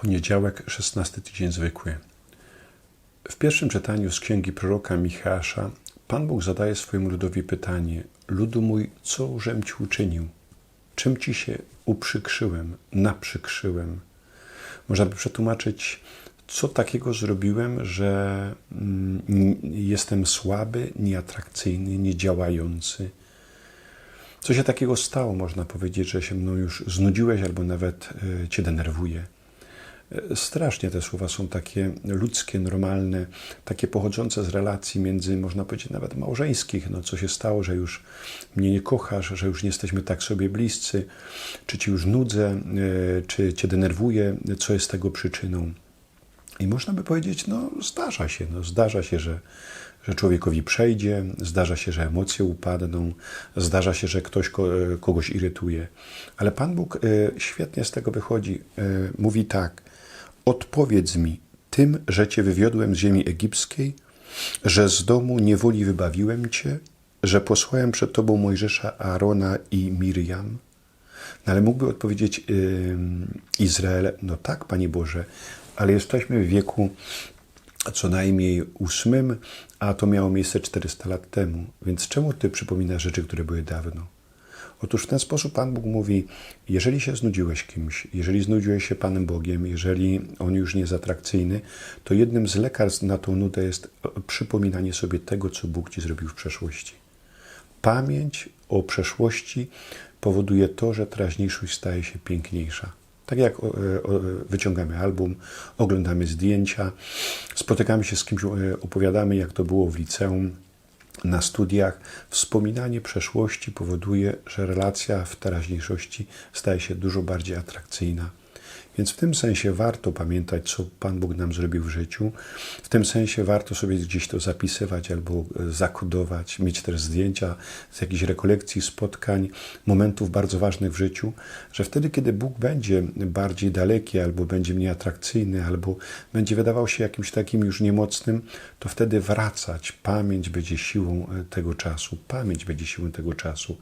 Poniedziałek, 16 tydzień zwykły. W pierwszym czytaniu z księgi proroka Michała Pan Bóg zadaje swojemu ludowi pytanie: Ludu mój, co żem ci uczynił? Czym ci się uprzykrzyłem, naprzykrzyłem? Można by przetłumaczyć, co takiego zrobiłem, że mm, jestem słaby, nieatrakcyjny, niedziałający. Co się takiego stało, można powiedzieć, że się mną już znudziłeś albo nawet e, cię denerwuje. Strasznie te słowa są takie ludzkie, normalne, takie pochodzące z relacji między, można powiedzieć, nawet małżeńskich. No, co się stało, że już mnie nie kochasz, że już nie jesteśmy tak sobie bliscy, czy ci już nudzę, e, czy cię denerwuję, co jest tego przyczyną. I można by powiedzieć, no zdarza się, no, zdarza się, że, że człowiekowi przejdzie, zdarza się, że emocje upadną, zdarza się, że ktoś kogoś irytuje. Ale Pan Bóg e, świetnie z tego wychodzi. E, mówi tak, Odpowiedz mi tym, że Cię wywiodłem z ziemi egipskiej, że z domu niewoli wybawiłem Cię, że posłałem przed Tobą Mojżesza, Aarona i Miriam? No ale mógłby odpowiedzieć yy, Izrael, no tak, Panie Boże, ale jesteśmy w wieku co najmniej ósmym, a to miało miejsce 400 lat temu. Więc czemu Ty przypominasz rzeczy, które były dawno? Otóż w ten sposób Pan Bóg mówi: Jeżeli się znudziłeś kimś, jeżeli znudziłeś się Panem Bogiem, jeżeli on już nie jest atrakcyjny, to jednym z lekarstw na tą nudę jest przypominanie sobie tego, co Bóg ci zrobił w przeszłości. Pamięć o przeszłości powoduje to, że teraźniejszość staje się piękniejsza. Tak jak wyciągamy album, oglądamy zdjęcia, spotykamy się z kimś, opowiadamy, jak to było w liceum, na studiach, wspominanie przeszłości powoduje, że relacja w teraźniejszości staje się dużo bardziej atrakcyjna. Więc w tym sensie warto pamiętać, co Pan Bóg nam zrobił w życiu. W tym sensie warto sobie gdzieś to zapisywać albo e, zakodować, mieć też zdjęcia z jakichś rekolekcji, spotkań, momentów bardzo ważnych w życiu, że wtedy, kiedy Bóg będzie bardziej daleki, albo będzie mniej atrakcyjny, albo będzie wydawał się jakimś takim już niemocnym, to wtedy wracać. Pamięć będzie siłą e, tego czasu. Pamięć będzie siłą tego czasu.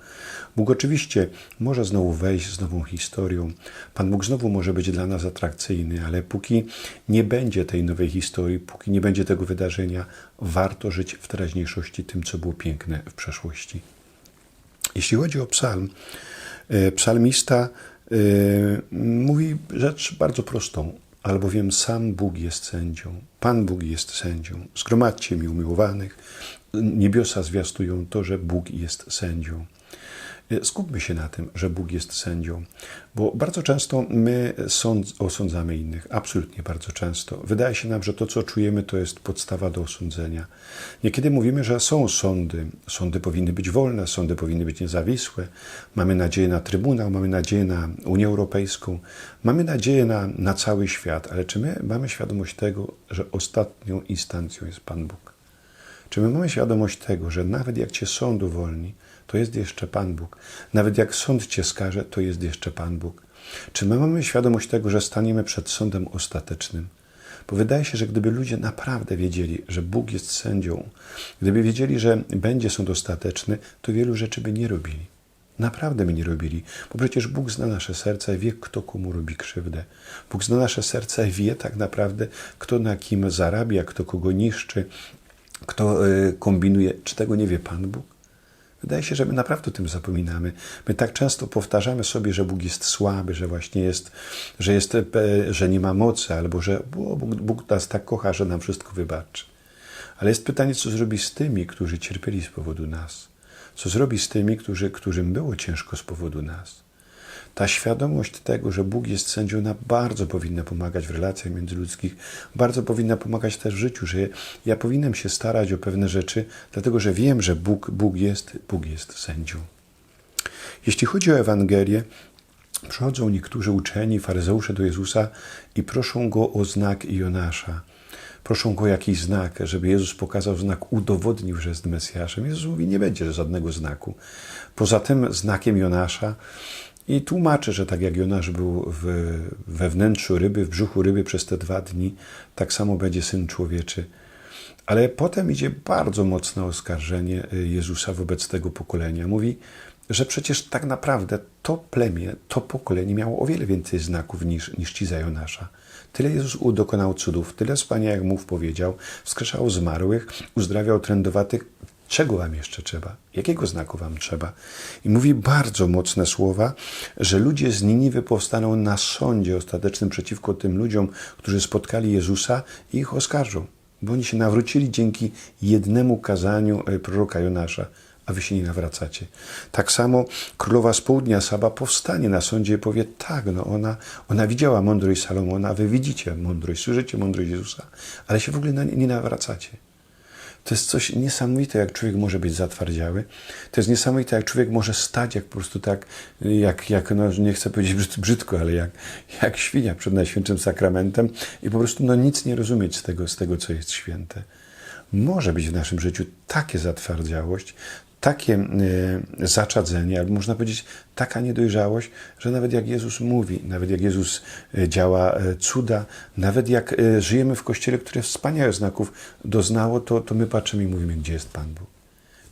Bóg oczywiście może znowu wejść z nową historią. Pan Bóg znowu może być dla nas atrakcyjny, ale póki nie będzie tej nowej historii, póki nie będzie tego wydarzenia, warto żyć w teraźniejszości tym, co było piękne w przeszłości. Jeśli chodzi o psalm, e, psalmista e, mówi rzecz bardzo prostą, albowiem sam Bóg jest sędzią, Pan Bóg jest sędzią. Zgromadźcie mi umiłowanych, niebiosa zwiastują to, że Bóg jest sędzią. E, skupmy się na tym, że Bóg jest sędzią, bo bardzo często my sąd, osądzamy innych, absolutnie bardzo często. Wydaje się nam, że to, co czujemy, to jest podstawa do osądzenia. Niekiedy mówimy, że są sądy. Sądy powinny być wolne, sądy powinny być niezawisłe. Mamy nadzieję na Trybunał, mamy nadzieję na Unię Europejską, mamy nadzieję na, na cały świat, ale czy my mamy świadomość tego, że ostatnią instancją jest Pan Bóg? Czy my mamy świadomość tego, że nawet jak Cię sąd uwolni, to jest jeszcze Pan Bóg. Nawet jak sąd cię skaże, to jest jeszcze Pan Bóg. Czy my mamy świadomość tego, że staniemy przed sądem ostatecznym? Bo wydaje się, że gdyby ludzie naprawdę wiedzieli, że Bóg jest sędzią, gdyby wiedzieli, że będzie sąd ostateczny, to wielu rzeczy by nie robili. Naprawdę by nie robili, bo przecież Bóg zna nasze serca i wie, kto komu robi krzywdę. Bóg zna nasze serca i wie tak naprawdę, kto na kim zarabia, kto kogo niszczy, kto e, kombinuje. Czy tego nie wie Pan Bóg? Wydaje się, że my naprawdę o tym zapominamy. My tak często powtarzamy sobie, że Bóg jest słaby, że właśnie jest, że, jest, e, że nie ma mocy, albo że Bóg, Bóg nas tak kocha, że nam wszystko wybaczy. Ale jest pytanie, co zrobi z tymi, którzy cierpieli z powodu nas? Co zrobi z tymi, którzy, którym było ciężko z powodu nas? Ta świadomość tego, że Bóg jest sędzią, ona bardzo powinna pomagać w relacjach międzyludzkich, bardzo powinna pomagać też w życiu, że ja powinienem się starać o pewne rzeczy, dlatego że wiem, że Bóg, Bóg jest, Bóg jest sędzią. Jeśli chodzi o Ewangelię, przychodzą niektórzy uczeni, faryzeusze do Jezusa i proszą go o znak Jonasza. Proszą go jakiś znak, żeby Jezus pokazał znak, udowodnił, że jest Mesjaszem. Jezus mówi, nie będzie żadnego znaku. Poza tym znakiem Jonasza i tłumaczy, że tak jak Jonasz był w, we wnętrzu ryby, w brzuchu ryby przez te dwa dni, tak samo będzie Syn Człowieczy. Ale potem idzie bardzo mocne oskarżenie Jezusa wobec tego pokolenia. Mówi, że przecież tak naprawdę to plemię, to pokolenie miało o wiele więcej znaków niż, niż ci za Jonasza. Tyle Jezus dokonał cudów, tyle wspaniałych mów powiedział, wskrzeszał zmarłych, uzdrawiał trędowatych. Czego wam jeszcze trzeba? Jakiego znaku wam trzeba? I mówi bardzo mocne słowa, że ludzie z Niniwy powstaną na sądzie ostatecznym przeciwko tym ludziom, którzy spotkali Jezusa i ich oskarżą, bo oni się nawrócili dzięki jednemu kazaniu e, proroka Jonasza a wy się nie nawracacie. Tak samo królowa z południa Saba powstanie na sądzie i powie, tak, no ona, ona widziała mądrość Salomona, wy widzicie mądrość, słyszycie mądrość Jezusa, ale się w ogóle nie nawracacie. To jest coś niesamowite, jak człowiek może być zatwardziały. To jest niesamowite, jak człowiek może stać, jak po prostu tak, jak, jak no, nie chcę powiedzieć brzyd- brzydko, ale jak, jak świnia przed Najświętszym Sakramentem i po prostu no, nic nie rozumieć z tego, z tego, co jest święte. Może być w naszym życiu takie zatwardziałość, takie y, zaczadzenie, albo można powiedzieć taka niedojrzałość, że nawet jak Jezus mówi, nawet jak Jezus y, działa y, cuda, nawet jak żyjemy w Kościele, które wspaniałych znaków doznało, to, to my patrzymy i mówimy, gdzie jest Pan Bóg.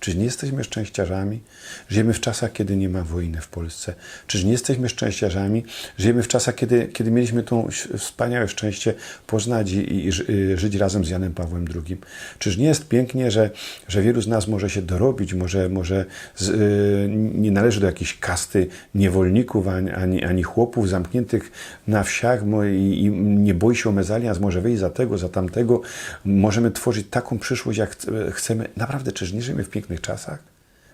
Czy nie jesteśmy szczęściarzami? Żyjemy w czasach, kiedy nie ma wojny w Polsce. Czyż nie jesteśmy szczęściarzami? Żyjemy w czasach, kiedy, kiedy mieliśmy to wspaniałe szczęście poznać i, i y, żyć razem z Janem Pawłem II. Czyż nie jest pięknie, że, że wielu z nas może się dorobić, może, może z, y, nie należy do jakiejś kasty niewolników ani, ani, ani chłopów zamkniętych na wsiach i, i nie boi się o mezalians, może wyjść za tego, za tamtego. Możemy tworzyć taką przyszłość, jak chce- chcemy. Naprawdę, czyż nie żyjemy w pięknych czasach?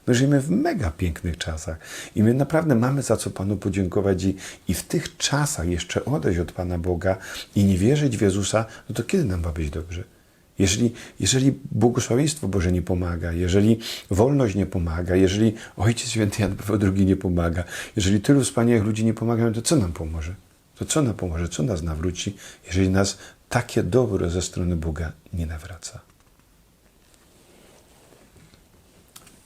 My żyjemy w mega pięknych czasach i my naprawdę mamy za co Panu podziękować i, i w tych czasach jeszcze odejść od Pana Boga i nie wierzyć w Jezusa, no to kiedy nam ma być dobrze? Jeżeli, jeżeli błogosławieństwo Boże nie pomaga, jeżeli wolność nie pomaga, jeżeli Ojciec Święty Jan Paweł II nie pomaga, jeżeli tylu wspaniałych ludzi nie pomagają, to co nam pomoże? To co nam pomoże? Co nas nawróci, jeżeli nas takie dobro ze strony Boga nie nawraca?